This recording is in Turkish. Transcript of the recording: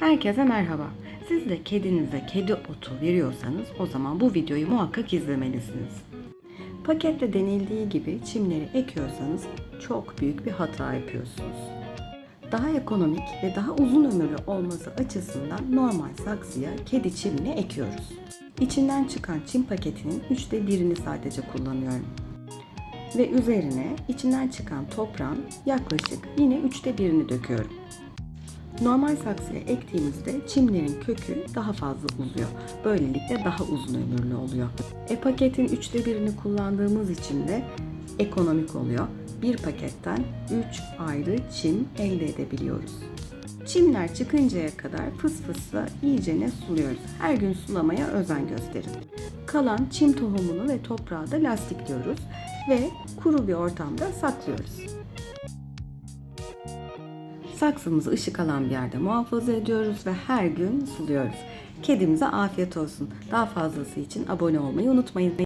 Herkese merhaba. Siz de kedinize kedi otu veriyorsanız o zaman bu videoyu muhakkak izlemelisiniz. Pakette denildiği gibi çimleri ekiyorsanız çok büyük bir hata yapıyorsunuz. Daha ekonomik ve daha uzun ömürlü olması açısından normal saksıya kedi çimini ekiyoruz. İçinden çıkan çim paketinin üçte birini sadece kullanıyorum. Ve üzerine içinden çıkan toprağın yaklaşık yine üçte birini döküyorum. Normal saksıya ektiğimizde çimlerin kökü daha fazla uzuyor. Böylelikle daha uzun ömürlü oluyor. E paketin üçte birini kullandığımız için de ekonomik oluyor. Bir paketten 3 ayrı çim elde edebiliyoruz. Çimler çıkıncaya kadar fıs fısla iyicene suluyoruz. Her gün sulamaya özen gösterin. Kalan çim tohumunu ve toprağı da lastikliyoruz ve kuru bir ortamda saklıyoruz. Saksımızı ışık alan bir yerde muhafaza ediyoruz ve her gün suluyoruz. Kedimize afiyet olsun. Daha fazlası için abone olmayı unutmayın.